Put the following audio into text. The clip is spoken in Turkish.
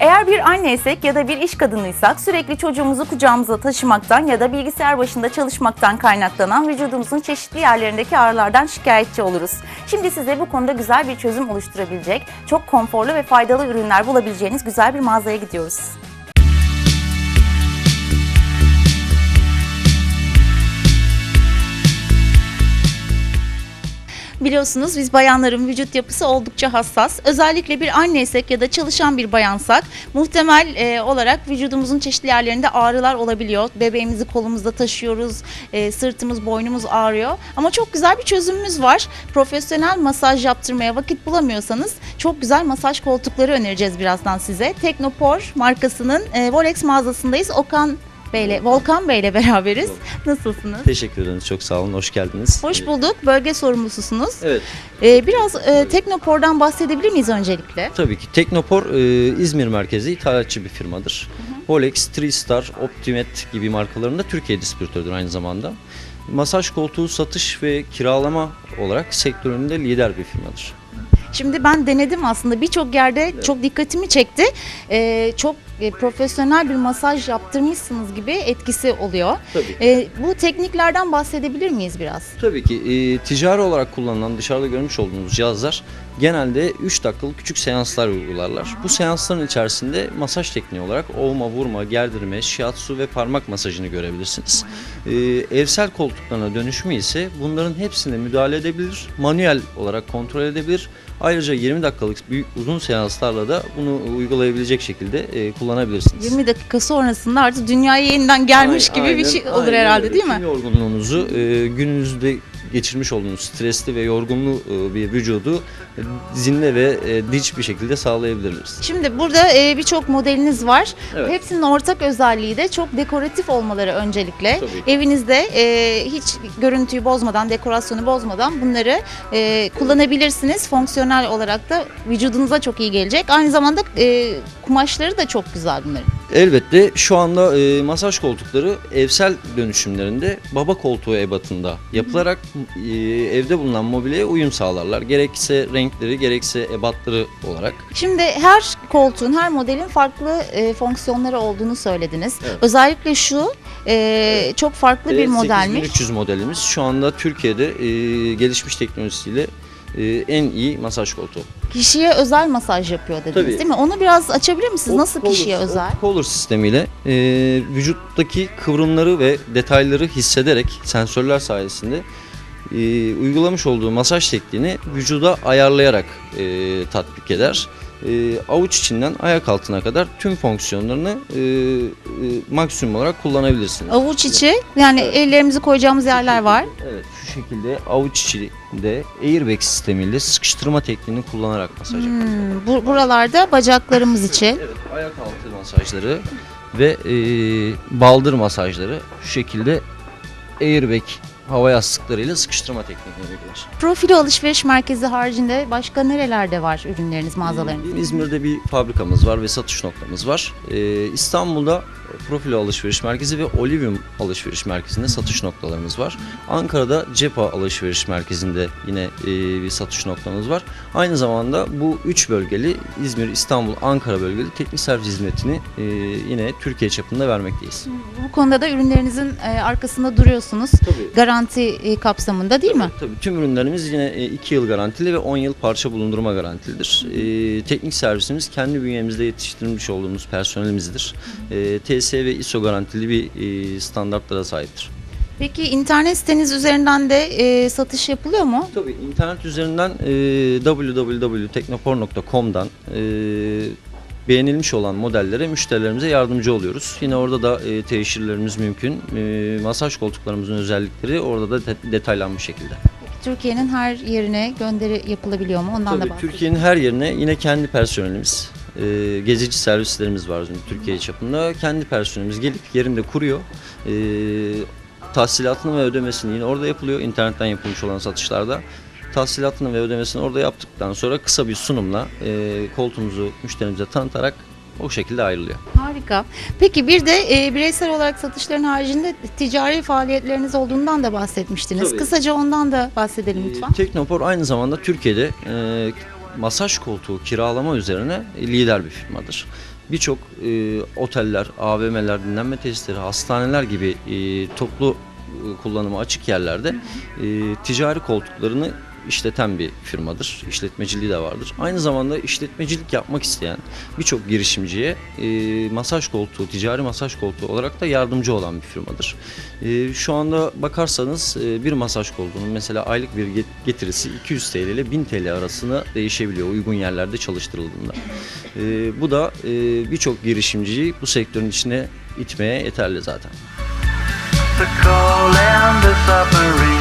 Eğer bir anneysek ya da bir iş kadınıysak sürekli çocuğumuzu kucağımıza taşımaktan ya da bilgisayar başında çalışmaktan kaynaklanan vücudumuzun çeşitli yerlerindeki ağrılardan şikayetçi oluruz. Şimdi size bu konuda güzel bir çözüm oluşturabilecek, çok konforlu ve faydalı ürünler bulabileceğiniz güzel bir mağazaya gidiyoruz. Biliyorsunuz biz bayanların vücut yapısı oldukça hassas. Özellikle bir anneysek ya da çalışan bir bayansak muhtemel e, olarak vücudumuzun çeşitli yerlerinde ağrılar olabiliyor. Bebeğimizi kolumuzda taşıyoruz, e, sırtımız, boynumuz ağrıyor. Ama çok güzel bir çözümümüz var. Profesyonel masaj yaptırmaya vakit bulamıyorsanız çok güzel masaj koltukları önereceğiz birazdan size. Teknopor markasının e, Volex mağazasındayız. Okan Bey'le, Volkan Bey'le beraberiz. Nasılsınız? Teşekkür ederiz. Çok sağ olun. Hoş geldiniz. Hoş bulduk. Bölge sorumlususunuz. Evet. Ee, biraz e, Teknopor'dan bahsedebilir miyiz öncelikle? Tabii ki Teknopor e, İzmir merkezi ithalatçı bir firmadır. Rolex, TriStar, Optimet gibi markalarında Türkiye distribütörüdür aynı zamanda. Masaj koltuğu satış ve kiralama olarak sektöründe lider bir firmadır. Şimdi ben denedim aslında birçok yerde çok dikkatimi çekti. Ee, çok e, profesyonel bir masaj yaptırmışsınız gibi etkisi oluyor. Tabii. Ee, bu tekniklerden bahsedebilir miyiz biraz? Tabii ki e, ticari olarak kullanılan dışarıda görmüş olduğunuz cihazlar genelde 3 dakikalık küçük seanslar uygularlar. Bu seansların içerisinde masaj tekniği olarak ovma, vurma, gerdirme, shiatsu ve parmak masajını görebilirsiniz. E, evsel koltuklarına dönüşümü ise bunların hepsine müdahale edebilir, manuel olarak kontrol edebilir. Ayrıca 20 dakikalık büyük uzun seanslarla da bunu uygulayabilecek şekilde e, kullanabilirsiniz. 20 dakika sonrasında artık dünyaya yeniden gelmiş gibi bir Aynen, şey olur aynen herhalde değil mi? Tüm yorgunluğunuzu e, gününüzde geçirmiş olduğunuz stresli ve yorgunlu e, bir vücudu e, zinde ve e, dinç bir şekilde sağlayabiliriz. Şimdi burada birçok modeliniz var. Evet. Hepsinin ortak özelliği de çok dekoratif olmaları öncelikle. Evinizde hiç görüntüyü bozmadan, dekorasyonu bozmadan bunları kullanabilirsiniz. Fonksiyonel olarak da vücudunuza çok iyi gelecek. Aynı zamanda kumaşları da çok güzel bunların. Elbette şu anda e, masaj koltukları evsel dönüşümlerinde baba koltuğu ebatında yapılarak e, evde bulunan mobilyaya uyum sağlarlar. Gerekse renkleri gerekse ebatları olarak. Şimdi her koltuğun, her modelin farklı e, fonksiyonları olduğunu söylediniz. Evet. Özellikle şu e, çok farklı bir Evet, modelmiş. 8300 modelimiz şu anda Türkiye'de e, gelişmiş teknolojisiyle e, en iyi masaj koltuğu. Kişiye özel masaj yapıyor dediniz Tabii. değil mi? Onu biraz açabilir misiniz? Nasıl Collar- kişiye özel? Collar sistemiyle e, vücuttaki kıvrımları ve detayları hissederek sensörler sayesinde e, uygulamış olduğu masaj tekniğini vücuda ayarlayarak e, tatbik eder. E, avuç içinden ayak altına kadar tüm fonksiyonlarını e, e, maksimum olarak kullanabilirsiniz. Avuç içi yani ellerimizi koyacağımız yerler var. Evet şu şekilde avuç içinde airbag sistemiyle sıkıştırma tekniğini kullanarak masaj yapıyoruz. Hmm, bu, buralarda bacaklarımız için. Evet, ayak altı masajları ve e, baldır masajları şu şekilde airbag hava yastıklarıyla sıkıştırma tekniğini uyguluyor. Profilo alışveriş merkezi haricinde başka nerelerde var ürünleriniz, mağazalarınız? Bizim İzmir'de bir fabrikamız var ve satış noktamız var. E, İstanbul'da Profilo Alışveriş Merkezi ve Olivium Alışveriş Merkezi'nde satış noktalarımız var. Ankara'da Cepa Alışveriş Merkezi'nde yine e, bir satış noktamız var. Aynı zamanda bu üç bölgeli İzmir, İstanbul, Ankara bölgeli teknik servis hizmetini e, yine Türkiye çapında vermekteyiz. Bu konuda da ürünlerinizin e, arkasında duruyorsunuz. Tabii. Garanti e, kapsamında değil mi? Tabii tüm ürünlerimiz yine 2 yıl garantili ve 10 yıl parça bulundurma garantilidir. Ee, teknik servisimiz kendi bünyemizde yetiştirilmiş olduğumuz personelimizdir. Ee, TS ve ISO garantili bir e, standartlara sahiptir. Peki internet siteniz üzerinden de e, satış yapılıyor mu? Tabii internet üzerinden e, www.teknopor.com'dan e, beğenilmiş olan modellere müşterilerimize yardımcı oluyoruz. Yine orada da e, teşhirlerimiz mümkün. E, masaj koltuklarımızın özellikleri orada da de- detaylanmış şekilde. Türkiye'nin her yerine gönderi yapılabiliyor mu? Ondan da Tabii bahsedin. Türkiye'nin her yerine yine kendi personelimiz, e, gezici servislerimiz var bizim Türkiye çapında. Kendi personelimiz gelip yerinde kuruyor. E, tahsilatını ve ödemesini yine orada yapılıyor. İnternetten yapılmış olan satışlarda. Tahsilatını ve ödemesini orada yaptıktan sonra kısa bir sunumla e, koltuğumuzu müşterimize tanıtarak o şekilde ayrılıyor. Harika. Peki bir de e, bireysel olarak satışların haricinde ticari faaliyetleriniz olduğundan da bahsetmiştiniz. Tabii. Kısaca ondan da bahsedelim lütfen. E, Teknopor aynı zamanda Türkiye'de e, masaj koltuğu kiralama üzerine lider bir firmadır. birçok e, oteller, AVM'ler, dinlenme tesisleri, hastaneler gibi e, toplu e, kullanıma açık yerlerde e, ticari koltuklarını işleten bir firmadır. İşletmeciliği de vardır. Aynı zamanda işletmecilik yapmak isteyen birçok girişimciye e, masaj koltuğu, ticari masaj koltuğu olarak da yardımcı olan bir firmadır. E, şu anda bakarsanız e, bir masaj koltuğunun mesela aylık bir get- getirisi 200 TL ile 1000 TL arasında değişebiliyor uygun yerlerde çalıştırıldığında. E, bu da e, birçok girişimciyi bu sektörün içine itmeye yeterli zaten. The call and the submarine.